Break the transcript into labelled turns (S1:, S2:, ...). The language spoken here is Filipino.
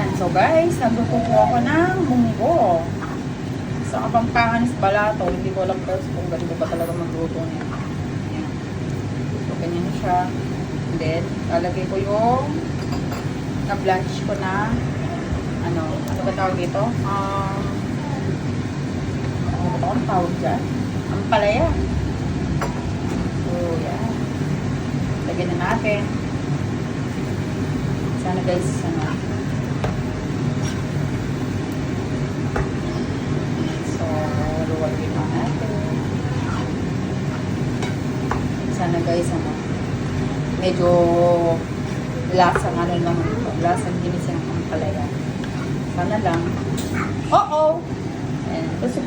S1: Ayan, so guys, nagluto po ako ng munggo. Sa Kapampangan is Balato. Hindi ko alam guys kung ganito ba talaga magluto niya. Ayan. So, ganyan siya. And then, lalagay ko yung na-blanch ko na ano, ano ba tawag dito? Um, ano ba tawag tawag dyan? Ang palaya. So, yan. Lagyan na natin. Sana guys, ano, So, luwagin na natin. Sana guys, ano, medyo lasang ano naman ito. Lasang ginising ang palaya. Sana lang. Oo! Ayan, ito si